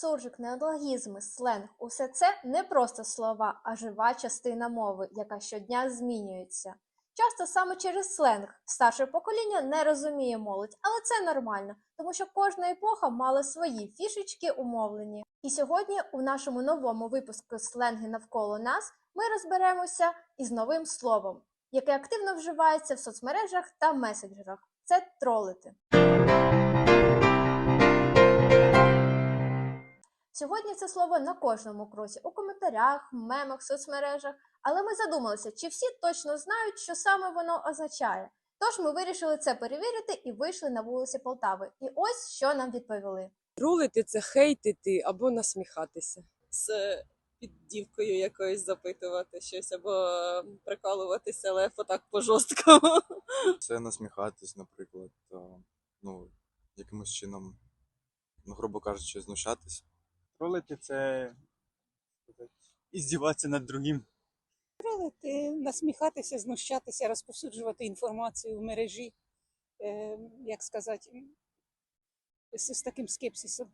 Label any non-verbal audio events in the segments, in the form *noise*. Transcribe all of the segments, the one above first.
Суржик, неологізми, сленг – усе це не просто слова, а жива частина мови, яка щодня змінюється. Часто саме через сленг старше покоління не розуміє молодь, але це нормально, тому що кожна епоха мала свої фішечки умовлені. І сьогодні у нашому новому випуску сленги навколо нас ми розберемося із новим словом, яке активно вживається в соцмережах та месенджерах. Це тролити. Сьогодні це слово на кожному кроці у коментарях, мемах, соцмережах. Але ми задумалися, чи всі точно знають, що саме воно означає. Тож ми вирішили це перевірити і вийшли на вулиці Полтави. І ось що нам відповіли. Тролити це хейтити або насміхатися. з під дівкою якоюсь запитувати щось або е, прикалуватися, але отак по жорсткому. *laughs* Це насміхатись, наприклад, ну, якимось чином, ну, грубо кажучи, знущатись. Тролити це іздіватися над другим. Тролити, насміхатися, знущатися, розповсюджувати інформацію в мережі, е, як сказати, з, з таким скепсисом.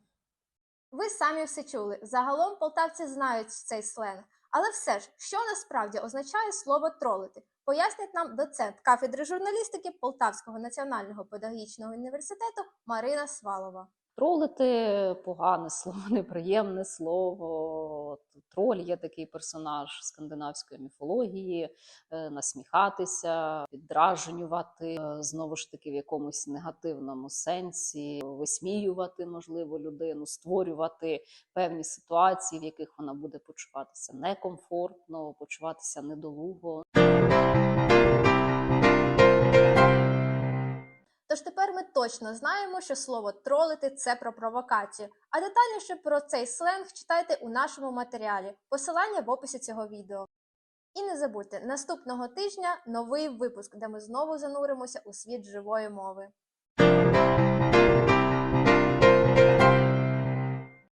Ви самі все чули. Загалом полтавці знають цей сленг. Але все ж, що насправді означає слово тролити, пояснить нам доцент кафедри журналістики Полтавського національного педагогічного університету Марина Свалова. Тролити погане слово, *laughs* неприємне слово. Троль є такий персонаж скандинавської міфології, е, насміхатися, піддражнювати, е, знову ж таки в якомусь негативному сенсі, висміювати, можливо, людину, створювати певні ситуації, в яких вона буде почуватися некомфортно, почуватися недолуго. Тож тепер ми точно знаємо, що слово тролити це про провокацію. А детальніше про цей сленг читайте у нашому матеріалі. Посилання в описі цього відео. І не забудьте, наступного тижня новий випуск, де ми знову зануримося у світ живої мови.